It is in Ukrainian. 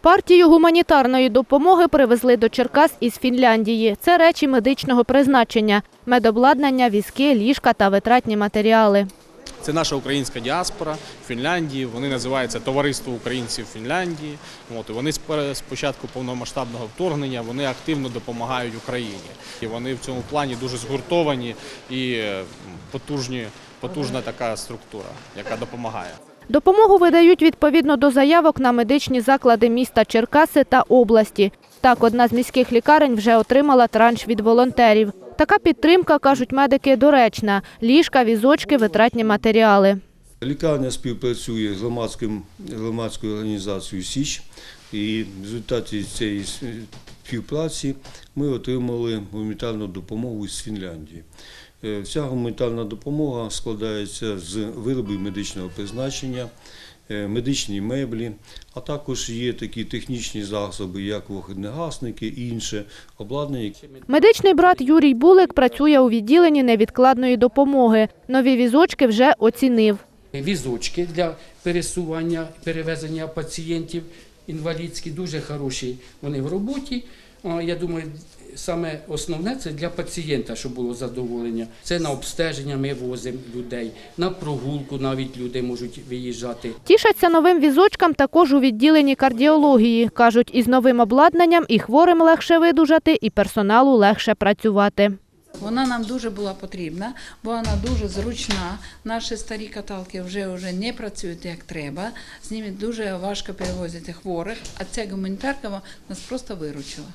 Партію гуманітарної допомоги привезли до Черкас із Фінляндії. Це речі медичного призначення, медобладнання, візки, ліжка та витратні матеріали. Це наша українська діаспора Фінляндії. Вони називаються Товариство українців Фінляндії. От вони з початку повномасштабного вторгнення вони активно допомагають Україні. І вони в цьому плані дуже згуртовані і е, потужні, потужна така структура, яка допомагає. Допомогу видають відповідно до заявок на медичні заклади міста Черкаси та області. Так, одна з міських лікарень вже отримала транш від волонтерів. Така підтримка, кажуть медики, доречна – ліжка, візочки, витратні матеріали. Лікарня співпрацює з громадським, громадською організацією Січ, і в результаті цієї співпраці ми отримали гуманітарну допомогу з Фінляндії. Е, Ця гуманітарна допомога складається з виробів медичного призначення, е, медичні меблі, а також є такі технічні засоби, як вогнегасники і інше обладнання, Медичний брат Юрій Булик працює у відділенні невідкладної допомоги. Нові візочки вже оцінив. візочки для пересування, перевезення пацієнтів інвалідські, дуже хороші вони в роботі. Я думаю, саме основне це для пацієнта, щоб було задоволення. Це на обстеження ми возимо людей, на прогулку навіть люди можуть виїжджати. Тішаться новим візочкам також у відділенні кардіології. Кажуть, із новим обладнанням і хворим легше видужати, і персоналу легше працювати. Вона нам дуже була потрібна, бо вона дуже зручна. Наші старі каталки вже, вже не працюють як треба. З ними дуже важко перевозити хворих, а ця гуманітарка нас просто виручила.